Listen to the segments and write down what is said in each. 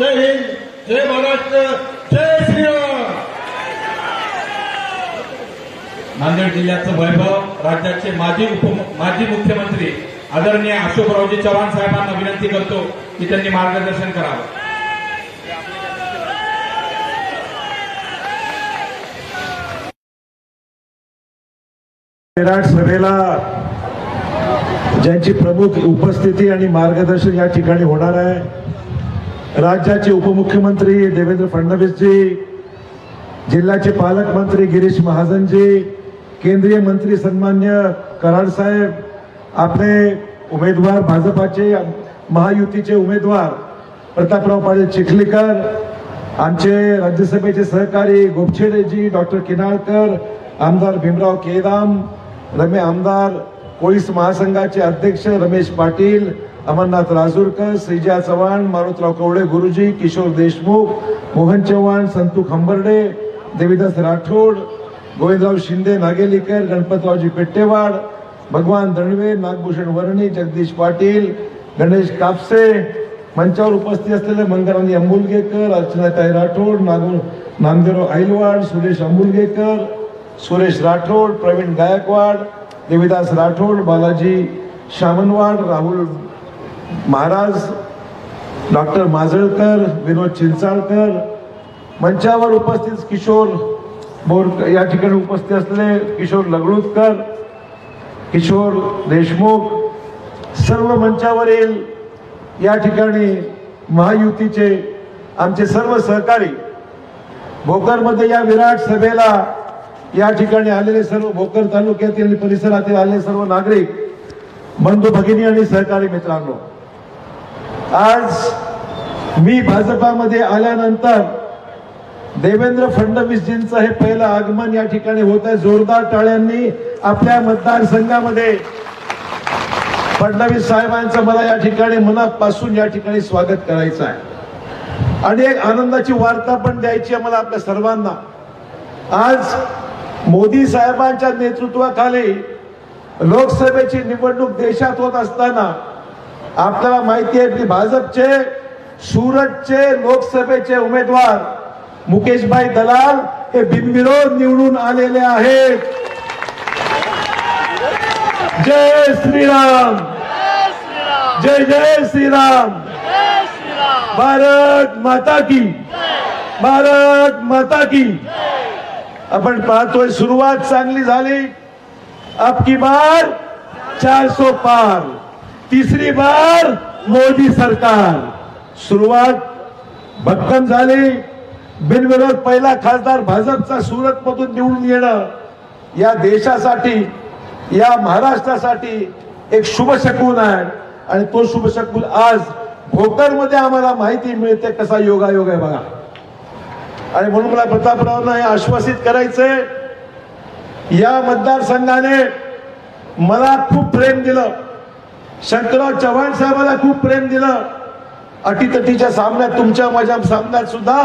जय हिंद जय महाराष्ट्र जय श्रीराम! नांदेड जिल्ह्याचं वैभव राज्याचे माजी उप माजी मुख्यमंत्री आदरणीय अशोकरावजी चव्हाण साहेबांना विनंती करतो की त्यांनी मार्गदर्शन करावं. विराट सभेला ज्यांची प्रमुख उपस्थिती आणि मार्गदर्शन या ठिकाणी होणार आहे राज्याचे उपमुख्यमंत्री देवेंद्र फडणवीसजी जिल्ह्याचे पालकमंत्री गिरीश महाजनजी केंद्रीय मंत्री सन्मान्य कराड साहेब आपले उमेदवार भाजपाचे महायुतीचे उमेदवार प्रतापराव पाटील चिखलीकर आमचे राज्यसभेचे सहकारी गोपछेडेजी डॉक्टर किनाळकर आमदार भीमराव केदाम रमे आमदार कोळीस महासंघाचे अध्यक्ष रमेश पाटील अमरनाथ राजूरकर श्रीजा चव्हाण मारुतराव कवडे गुरुजी किशोर देशमुख मोहन चव्हाण संतू खंबर्डे देवीदास राठोड गोविंदराव शिंदे नागेलीकर गणपतरावजी पेट्टेवाड भगवान दणवे नागभूषण वर्णी जगदीश पाटील गणेश कापसे मंचावर उपस्थित असलेले मंगरानी अंबुलगेकर अर्चनाताई राठोड नागू नामदेवराव आईलवाड सुरेश अंबुलगेकर सुरेश राठोड प्रवीण गायकवाड देवीदास राठोड बालाजी शामनवाड राहुल महाराज डॉक्टर माजळकर विनोद चिंचाळकर मंचावर उपस्थित किशोर बोर या ठिकाणी उपस्थित असलेले किशोर लगडूतकर किशोर देशमुख सर्व मंचावरील या ठिकाणी महायुतीचे आमचे सर्व सहकारी भोकरमध्ये या विराट सभेला या ठिकाणी आलेले सर्व भोकर तालुक्यातील परिसरातील आलेले सर्व नागरिक बंधू भगिनी आणि सहकारी मित्रांनो आज मी भाजपामध्ये आल्यानंतर देवेंद्र फडणवीसजींचं हे पहिलं आगमन या ठिकाणी होत आहे. जोरदार टाळ्यांनी आपल्या मतदारसंघामध्ये फडणवीस साहेबांचं मला या ठिकाणी मनापासून या ठिकाणी स्वागत करायचं आहे. आणि एक आनंदाची वार्ता पण द्यायची आहे मला आपल्या सर्वांना. आज मोदी साहेबांच्या नेतृत्वाखाली लोकसभेची निवडणूक देशात होत असताना आपल्याला माहिती आहे की भाजपचे सुरतचे लोकसभेचे उमेदवार मुकेशभाई दलाल हे बिनविरोध निवडून आलेले आहेत. जय श्रीराम. जय जय श्रीराम. भारत माता की. भारत माता की. आपण पाहतोय सुरुवात चांगली झाली. अब की बार चार सो पार. तिसरी बार मोदी सरकार. सुरुवात भक्कम झाली. बिनविरोध पहिला खासदार भाजपचा सुरत मधून निवडून येणं या देशासाठी या महाराष्ट्रासाठी एक शुभशकून आहे. आणि तो शुभशकून आज भोकरमध्ये आम्हाला माहिती मिळते कसा योगायोग आहे बघा. आणि म्हणून मला प्रतापरावांना हे आश्वासित करायचंय या मतदारसंघाने मला खूप प्रेम दिलं. शंकरराव चव्हाण साहेबाला खूप प्रेम दिलं. अटीतटीच्या सामन्यात तुमच्या माझ्या सामन्यात सुद्धा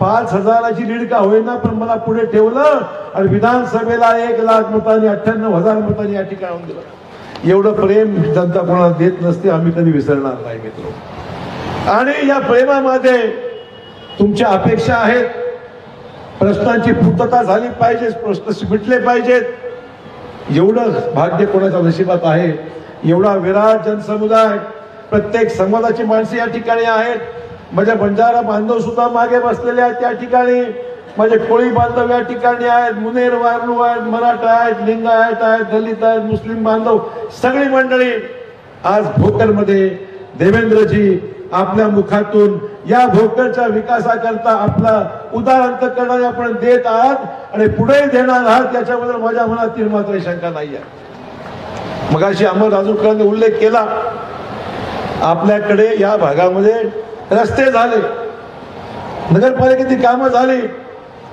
पाच हजाराची लीड का होईना पण मला पुढे ठेवलं आणि विधानसभेला एक लाख मतांनी अठ्ठ्याण्णव हजार मतांनी या ठिकाणी दिलं. एवढं प्रेम जनता कोणाला देत नसते आम्ही कधी विसरणार नाही मित्र. आणि या प्रेमामध्ये तुमच्या अपेक्षा आहेत. प्रश्नांची पूर्तता झाली पाहिजे प्रश्न मिटले पाहिजेत. एवढं भाग्य कोणाच्या नशिबात आहे? एवढा विराट जनसमुदाय प्रत्येक समाजाची माणसे या ठिकाणी आहेत. माझ्या बंजारा बांधव सुद्धा मागे बसलेले आहेत त्या ठिकाणी. माझे कोळी बांधव या ठिकाणी आहेत. मुनेर वारलू आहेत मराठा आहेत लिंगायत आहेत दलित आहेत मुस्लिम बांधव सगळी मंडळी आज भोकरमध्ये देवेंद्रजी आपल्या मुखातून या भोकरच्या विकासाकरता आपला उदाहरण करणारे आपण देत आहात आणि पुढेही देणार आहात त्याच्याबद्दल माझ्या मनातील मात्र शंका नाही आहे. मगाशी अमर राजूकरांनी उल्लेख केला आपल्याकडे या भागामध्ये रस्ते झाले नगरपालिकेची कामं झाली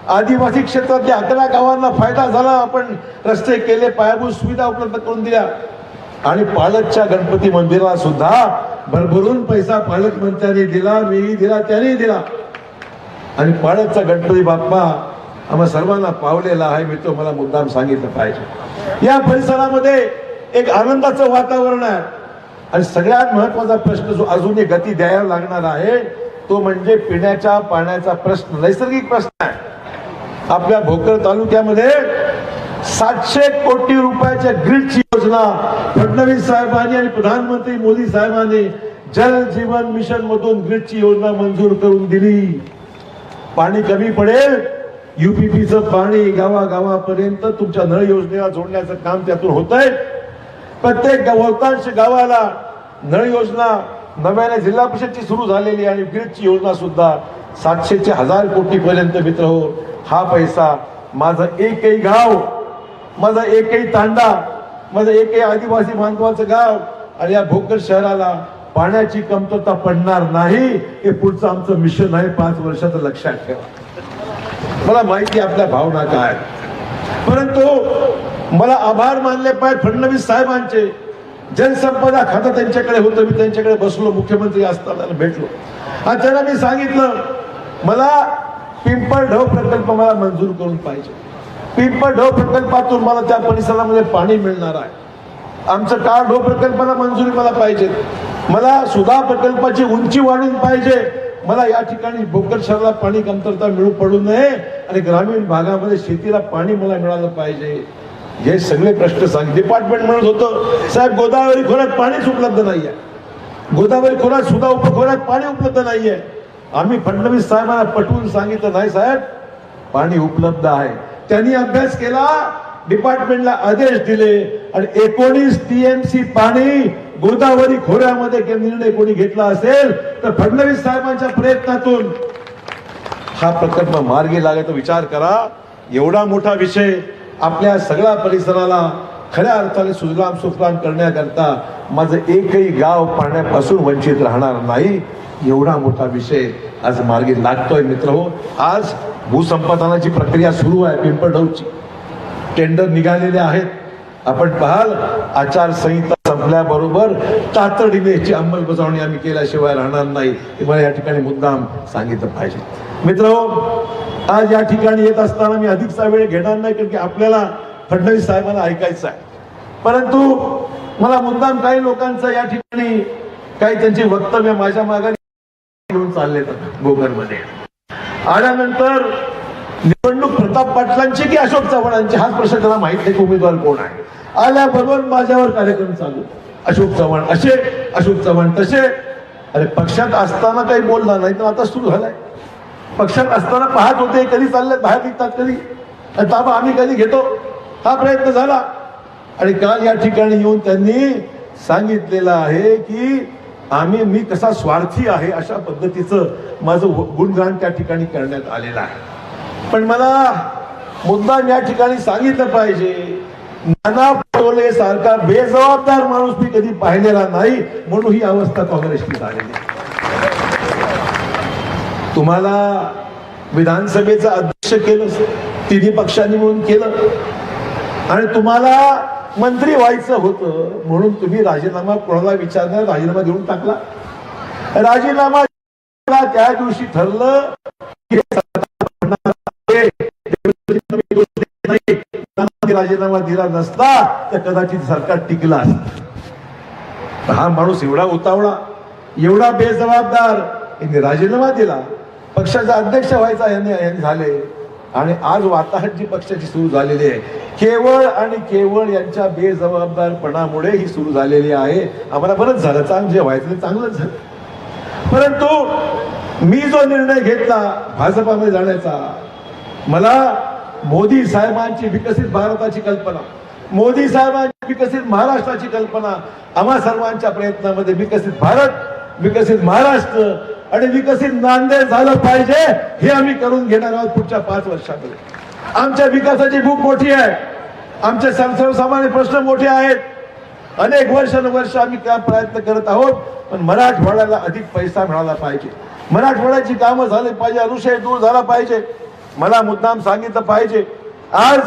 आदिवासी क्षेत्रातल्या अकरा गावांना फायदा झाला आपण रस्ते केले पायाभूत सुविधा उपलब्ध करून दिल्या. आणि पालकच्या गणपती मंदिराला सुद्धा भरभरून पैसा पालकमंत्र्यांनी दिला मीही दिला त्यांनी दिला. आणि पालकचा गणपती बाप्पा आम्हा सर्वांना पावलेला आहे मी तो मला मुद्दाम सांगितलं पाहिजे. या परिसरामध्ये एक आनंदाचं वातावरण आहे. आणि सगळ्यात महत्त्वाचा प्रश्न जो अजूनही गती द्यायला लागणार आहे तो म्हणजे पिण्याच्या पाण्याचा प्रश्न. नैसर्गिक प्रश्न आहे. आपल्या भोकर तालुक्यामध्ये सातशे कोटी रुपयाच्या ग्रीडची योजना फडणवीस साहेबांनी आणि प्रधानमंत्री मोदी साहेबांनी जल जीवन मिशन मधून ग्रीडची योजना मंजूर करून दिली. पाणी कमी पडेल. युपीपीचं पाणी गावागावापर्यंत तुमच्या नळ योजनेला जोडण्याचं काम त्यातून होत आहे प्रत्येक बहुतांश गावाला नळ योजना नव्याने जिल्हा परिषदची सुरू झालेली आहे आणि ग्रीडची योजना सुद्धा सातशेचे हजार कोटीपर्यंत मित्र हो हा पैसा माझं एकही गाव माझा एकही तांडा माझं एकही आदिवासी बांधवाचं गाव आणि या भोकर शहराला पाण्याची कमतरता पडणार नाही हे पुढचं आमचं मिशन आहे पाच वर्षाचं लक्षात ठेवा मला माहिती आपल्या भावना काय आहेत. परंतु मला आभार मानले पाहिजे फडणवीस साहेबांचे. जनसंपदा खातं त्यांच्याकडे होतं मी त्यांच्याकडे बसलो मुख्यमंत्री असताना भेटलो. आणि त्यांना मी सांगितलं मला पिंपळ ढव प्रकल्प मला मंजूर करून पाहिजे. पिंपळ ढव प्रकल्पातून मला त्या परिसरामध्ये पाणी मिळणार आहे. आमचं काळ ढो प्रकल्पाला मंजुरी मला पाहिजे. मला सुधा प्रकल्पाची उंची वाढून पाहिजे. मला या ठिकाणी भोकर शहराला पाणी कमतरता मिळू पडू नये आणि ग्रामीण भागामध्ये शेतीला पाणी मला मिळालं पाहिजे. हे सगळे प्रश्न सांग डिपार्टमेंट म्हणत होतं साहेब गोदावरी खोऱ्यात पाणीच उपलब्ध नाहीये. गोदावरी खोऱ्यात सुद्धा उपखोऱ्यात पाणी उपलब्ध नाहीये. आम्ही फडणवीस साहेबांना पटवून सांगितलं नाही साहेब पाणी उपलब्ध आहे. त्यांनी अभ्यास केला डिपार्टमेंटला आदेश दिले आणि एकोणीस टीएमसी पाणी गोदावरी खोऱ्यामध्ये निर्णय कोणी घेतला असेल तर फडणवीस साहेबांच्या प्रयत्नातून. हा प्रकल्प मार्गी लागायचा विचार करा. एवढा मोठा विषय आपल्या सगळ्या परिसराला खऱ्या अर्थाने सुजलाम सुफलाम करण्याकरता माझं एकही गाव पाण्यापासून वंचित राहणार नाही एवढा मोठा विषय आज मार्गी लागतोय मित्र हो आज भूसंपादनाची प्रक्रिया सुरू आहे पिंपळढवची टेंडर निघालेले आहेत. आपण पाहाल आचारसंहिता संपल्याबरोबर तातडीने याची अंमलबजावणी आम्ही केल्याशिवाय राहणार नाही. हे मला या ठिकाणी मुद्दाम सांगितलं पाहिजे. मित्र आज या ठिकाणी येत असताना मी अधिकचा वेळ घेणार नाही कारण की आपल्याला फडणवीस साहेबांना ऐकायचं आहे. परंतु मला मुद्दाम काही लोकांचं या ठिकाणी काही त्यांची वक्तव्य माझ्या मागाने घेऊन चालले गोगरमध्ये आल्यानंतर निवडणूक प्रताप पाटलांची की अशोक चव्हाणांची? हाच प्रश्न त्याला माहीत नाही की उमेदवार कोण आहे. आल्याबरोबर माझ्यावर कार्यक्रम चालू. अशोक चव्हाण असे अशोक चव्हाण तसे. अरे पक्षात असताना काही बोलला नाही तर आता सुरू झालाय. पक्षात असताना पाहत होते कधी चालले बाहेर निघतात कधी. आणि ताबा आम्ही कधी घेतो? हा प्रयत्न झाला. आणि काल या ठिकाणी येऊन त्यांनी सांगितलेलं आहे की आम्ही मी कसा स्वार्थी आहे अशा पद्धतीचं माझं गुणगान त्या ठिकाणी करण्यात आलेलं आहे. पण मला मुद्दाम या ठिकाणी सांगितलं पाहिजे नाना पटोले सारखा बेजबाबदार माणूस मी कधी पाहिलेला नाही म्हणून ही अवस्था काँग्रेसची झालेली आहे. तुम्हाला विधानसभेचं अध्यक्ष केलं तिन्ही पक्षांनी म्हणून केलं. आणि तुम्हाला मंत्री व्हायचं होतं म्हणून तुम्ही राजीनामा कोणाला विचारणार? राजीनामा देऊन टाकला. राजीनामा त्या दिवशी ठरलं राजीनामा दिला नसता तर कदाचित सरकार टिकला हा माणूस एवढा उतावळा एवढा बेजबाबदार यांनी राजीनामा दिला. पक्षाचा अध्यक्ष व्हायचा यांनी झाले. आणि आज वाताहत जी पक्षाची सुरू झालेली आहे. केवळ आणि केवळ यांच्या बेजबाबदारपणामुळे ही सुरू झालेली आहे. आम्हाला बरंच झालं. चांग जे व्हायचं ते चांगलंच झालं. परंतु मी जो निर्णय घेतला भाजपामध्ये जाण्याचा मला मोदी साहेबांची विकसित भारताची कल्पना मोदी साहेबांची विकसित महाराष्ट्राची कल्पना आम्हा सर्वांच्या प्रयत्नामध्ये विकसित भारत विकसित महाराष्ट्र आणि विकसित नांदेड झालं पाहिजे हे आम्ही करून घेणार आहोत पुढच्या पाच वर्षामध्ये. आमच्या विकासाची भूक मोठी आहे. आमचे सर्वसामान्य प्रश्न मोठे आहेत. अनेक वर्षानुवर्ष आम्ही काम प्रयत्न करत आहोत पण मराठवाड्याला अधिक पैसा मिळाला पाहिजे. मराठवाड्याची कामं झाली पाहिजे अनुशय दूर झाला पाहिजे. मला मुद्दाम सांगितलं पाहिजे. आज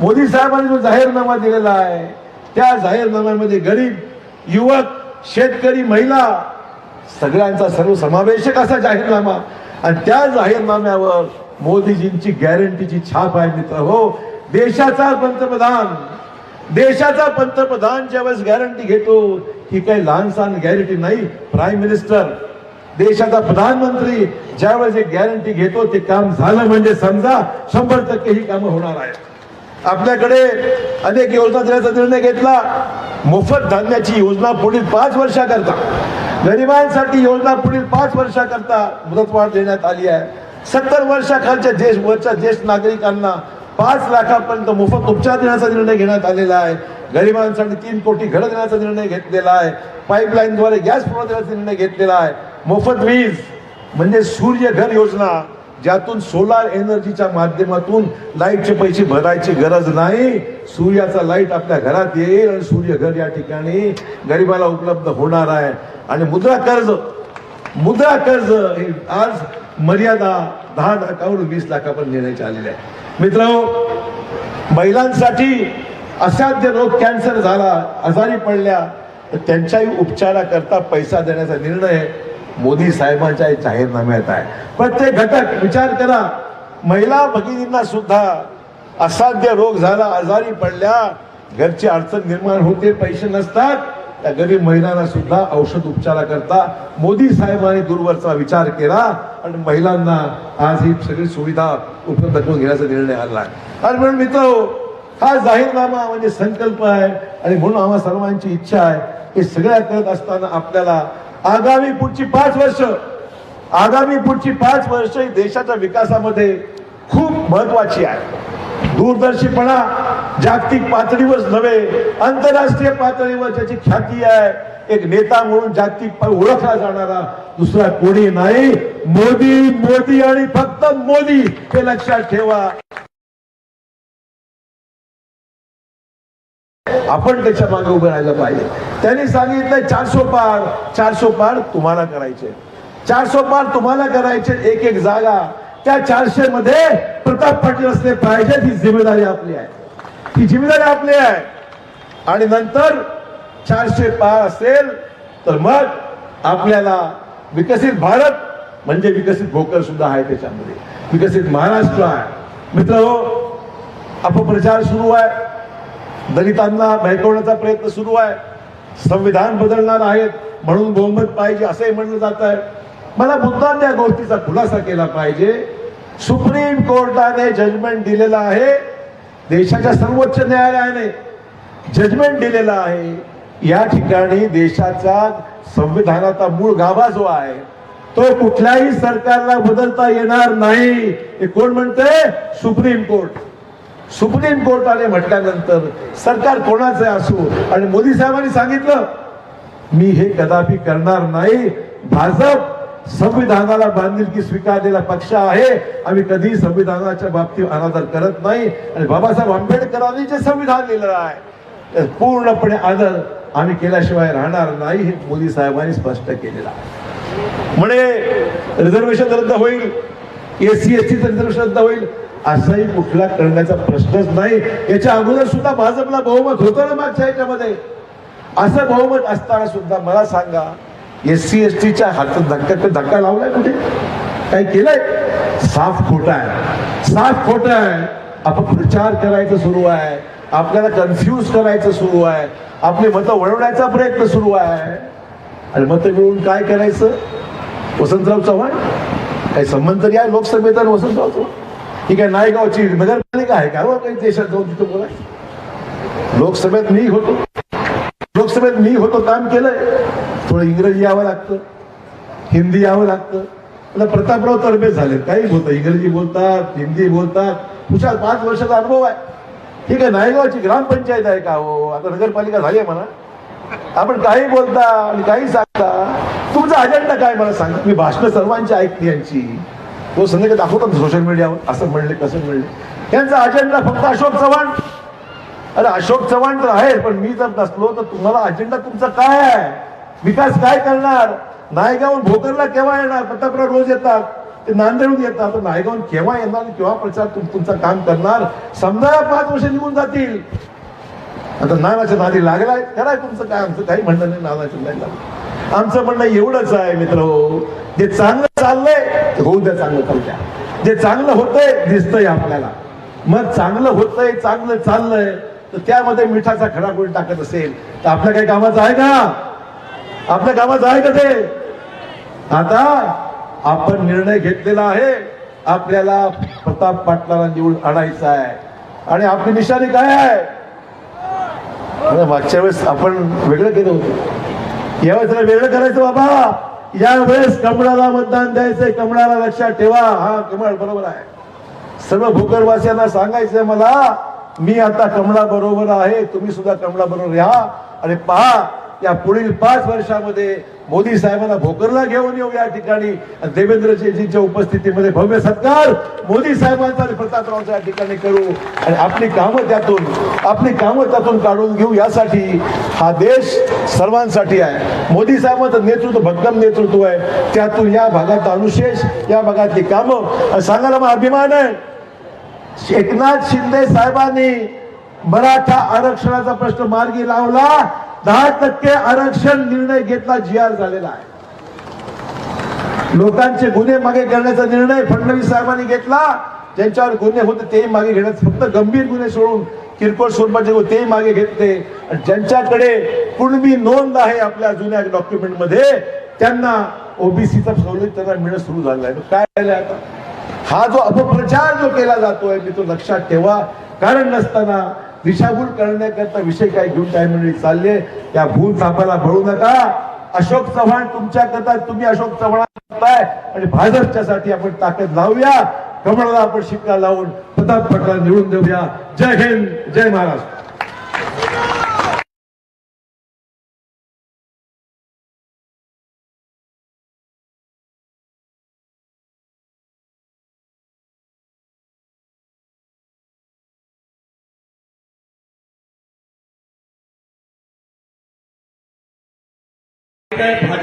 मोदी साहेबांनी जो जाहीरनामा दिलेला आहे त्या जाहीरनाम्यामध्ये गरीब युवक शेतकरी महिला सगळ्यांचा सर्वसमावेशक असा जाहीरनामा. आणि त्या जाहीरनाम्यावर मोदीजींची गॅरंटीची छाप आहे मित्र हो. देशाचा पंतप्रधान देशाचा पंतप्रधान ज्यावेळेस गॅरंटी घेतो ही काही लहान सहान गॅरंटी नाही. प्राईम मिनिस्टर देशाचा प्रधानमंत्री ज्यावेळेस एक गॅरंटी घेतो ते काम झालं म्हणजे समजा शंभर टक्के ही कामं होणार आहेत. आपल्याकडे अनेक योजना देण्याचा निर्णय घेतला. मोफत धान्याची योजना पुढील पाच वर्षाकरता. गरिबांसाठी योजना पुढील पाच वर्षाकरता मुदतवाढ देण्यात आली आहे. सत्तर वर्षाखालच्या देश वरच्या ज्येष्ठ नागरिकांना पाच लाखापर्यंत मोफत उपचार देण्याचा निर्णय घेण्यात आलेला आहे. गरिबांसाठी तीन कोटी घरं देण्याचा निर्णय घेतलेला आहे. पाईपलाईनद्वारे गॅस पुरवठा देण्याचा निर्णय घेतलेला आहे. मोफत वीज म्हणजे सूर्य घर योजना ज्यातून सोलार एनर्जीच्या माध्यमातून लाईटचे पैसे भरायची गरज नाही. सूर्याचा लाइट आपल्या घरात येईल आणि सूर्य घर या ठिकाणी गरिबाला उपलब्ध होणार आहे. आणि मुद्रा कर्ज मुद्रा कर्ज हे आज मर्यादा दहा लाखावरून वीस लाखापर्यंत नेण्यात आलेले आहे. मित्र महिलांसाठी असाध्य रोग कॅन्सर झाला आजारी पडल्या तर त्यांच्याही उपचाराकरता पैसा देण्याचा निर्णय मोदी साहेबांच्या जाहीरनाम्यात आहे. प्रत्येक घटक विचार करा महिला भगिनींना सुद्धा असाध्य रोग झाला आजारी पडल्या घरची अडचण निर्माण होते पैसे नसतात त्या गरीब महिलांना सुद्धा औषध उपचाराकरता मोदी साहेबांनी दूरवरचा विचार केला आणि महिलांना आज ही सगळी सुविधा उपलब्ध करून घेण्याचा निर्णय आला. आहे आणि म्हणून मित्र हा जाहीरनामा म्हणजे संकल्प आहे आणि म्हणून आम्हा सर्वांची इच्छा आहे हे सगळ्या करत असताना आपल्याला आगामी पुढची पाच वर्ष आगामी पुढची पाच वर्ष ही देशाच्या विकासामध्ये खूप महत्वाची आहे. दूरदर्शीपणा जागतिक पातळीवरच नव्हे आंतरराष्ट्रीय पातळीवर ज्याची ख्याती आहे एक नेता म्हणून जागतिक ओळखला जाणारा दुसरा कोणी नाही. मोदी मोदी आणि फक्त मोदी हे लक्षात ठेवा. आपण त्याच्यामागे उभं राहायला पाहिजे. त्यांनी सांगितलं चारशो पार चारशो पार तुम्हाला करायचे. चारशो पार तुम्हाला करायचे एक एक जागा. त्या चारशे मध्ये प्रताप पाटील असले पाहिजे ही जिम्मेदारी आपली आहे. ही जिम्मेदारी आपली आहे. आणि नंतर चारशे पार असेल तर मग आपल्याला विकसित भारत म्हणजे विकसित भोकर सुद्धा आहे त्याच्यामध्ये. विकसित महाराष्ट्र आहे. मित्र अपप्रचार सुरू आहे. दलितांना भयकवण्याचा प्रयत्न सुरू आहे. संविधान बदलणार आहेत म्हणून बहुमत पाहिजे असंही म्हणलं जात आहे. मला मुद्दाम या गोष्टीचा खुलासा केला पाहिजे. सुप्रीम कोर्टाने जजमेंट दिलेला आहे. देशाच्या सर्वोच्च न्यायालयाने जजमेंट दिलेला आहे. या ठिकाणी देशाचा संविधानाचा मूळ गाभा जो आहे तो कुठल्याही सरकारला बदलता येणार नाही. हे कोण म्हणते सुप्रीम कोर्ट. सुप्रीम कोर्टाने म्हटल्यानंतर सरकार कोणाचं असू? आणि मोदी साहेबांनी सांगितलं मी हे कदापि करणार नाही. भाजप संविधानाला बांधिलकी स्वीकारलेला पक्ष आहे. आम्ही कधी संविधानाच्या बाबतीत अनादर करत नाही. आणि बाबासाहेब आंबेडकरांनी जे संविधान लिहिलं आहे पूर्णपणे आदर आम्ही केल्याशिवाय राहणार नाही हे मोदी साहेबांनी स्पष्ट केलेलं आहे. म्हणे रिझर्वेशन रद्द होईल. एससी एस टीचं रिझर्वेशन रद्द होईल. असाही कुठला करण्याचा प्रश्नच नाही. याच्या अगोदर सुद्धा भाजपला बहुमत होतं ना मागच्या याच्यामध्ये? असं बहुमत असताना सुद्धा मला सांगा एस सी एस टीच्या हातात धक्का धक्का लावलाय कुठे? काय केलंय? साफ खोट आहे. साफ खोट आहे. आपण प्रचार करायचं सुरू आहे. आपल्याला कन्फ्यूज करायचं सुरू आहे. आपले मतं वळवण्याचा प्रयत्न सुरू आहे. आणि मतं मिळवून काय करायचं? वसंतराव चव्हाण? काही संबंध तरी आहे लोकसभेत आणि वसंतराव चव्हाण? ही काय नायगावची नगरपालिका आहे का? हो, काही देशात जाऊन तिथं बोलायचं. लोकसभेत मी होतो. लोकसभेत मी होतो काम केलंय. थोडं इंग्रजी यावं लागतं. हिंदी यावं लागतं. आता प्रतापराव तरबे झाले. काही होतं. इंग्रजी बोलतात हिंदी बोलतात. हुशार पाच वर्षाचा अनुभव आहे. ठीक आहे नायगावची ग्रामपंचायत आहे का? हो आता नगरपालिका झाली आहे म्हणा. आपण काही बोलता आणि काही सांगता. तुमचा अजेंडा काय मला सांगा. मी भाषण सर्वांची ऐकते यांची. तो संध्याकाळी दाखवतात सोशल मीडियावर असं म्हणले कसं म्हणले. त्यांचा अजेंडा फक्त अशोक चव्हाण. अरे अशोक चव्हाण तर आहे पण मी जर नसलो तर तुम्हाला अजेंडा तुमचा काय आहे? विकास काय करणार? नायगावून भोकरला केव्हा येणार? प्रतापराव रोज येतात. ते नांदेडून येतात. तर नायगावून केव्हा येणार केव्हा प्रचार तुम तुमचं काम करणार? समजा पाच वर्ष निघून जातील. आता नानाच्या नादी लागलाय. कराय तुमचं काय? आमचं काही म्हणणं नाही नानाच्या नाही लागलं. आमचं म्हणणं एवढंच आहे मित्र हो. जे चांगलं चाललंय ते होऊ द्या चांगलं चालत्या जे चांगलं होतंय दिसतंय आपल्याला. मग चांगलं होतंय चांगलं चाललंय तर त्यामध्ये मिठाचा खडा कोणी टाकत असेल तर आपल्या काही कामाचं आहे का? आपल्या कामाचं आहे का ते? आता आपण निर्णय घेतलेला आहे आपल्याला प्रताप पाटलाला निवडून आणायचा आहे. आणि आपली निशाणी काय आहे? मागच्या वेळेस आपण वेगळं केलं होतं. यावेळेस वेगळं करायचं बाबा. यावेळेस कमळाला मतदान द्यायचंय. कमळाला लक्षात ठेवा. हा कमळ बरोबर आहे. सर्व भूगर्भवासियांना सांगायचंय मला मी आता कमळा बरोबर आहे. तुम्ही सुद्धा कमळा बरोबर राहा आणि पहा या पुढील पाच वर्षामध्ये मोदी साहेबांना भोकरला घेऊन येऊ या ठिकाणी. आणि देवेंद्रजींच्या उपस्थितीमध्ये भव्य सत्कार मोदी साहेबांचा आणि या ठिकाणी करू. आणि आपली कामं त्यातून आपली कामं त्यातून काढून घेऊ यासाठी हा देश सर्वांसाठी आहे. मोदी साहेबांचं नेतृत्व भक्कम नेतृत्व आहे. त्यातून या भागाचा अनुशेष या भागातली कामं. सांगायला मला अभिमान आहे एकनाथ शिंदे साहेबांनी मराठा आरक्षणाचा प्रश्न मार्गी लावला. दहा टक्के आरक्षण निर्णय घेतला जी आर झालेला आहे. लोकांचे गुन्हे मागे करण्याचा निर्णय फडणवीस साहेबांनी घेतला. ज्यांच्यावर गुन्हे होते तेही मागे घेण्यात फक्त गंभीर गुन्हे सोडून किरकोळ स्वरूपाचे म्हणजे तेही मागे घेतले. आणि ज्यांच्याकडे कुणबी नोंद आहे आपल्या जुन्या डॉक्युमेंटमध्ये त्यांना ओबीसीचा सवलत त्यांना मिळणं सुरू झालं आहे. काय झालंय आता? हा जो अपप्रचार जो केला जातोय मी तो लक्षात ठेवा. कारण नसताना दिशाभूल करण्याकरता विषय काय घेऊन काय मंडळी चालले? त्या भूल थापाला बळू नका. अशोक चव्हाण तुमच्या करता तुम्ही अशोक चव्हाण आणि भाजपच्या साठी आपण ताकद लावूया. कमळाला आपण शिक्का लावून प्रताप पटला निवडून देऊया. जय हिंद जय महाराष्ट्र.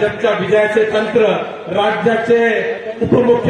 भाजपच्या विजयाचे तंत्र राज्याचे उपमुख्य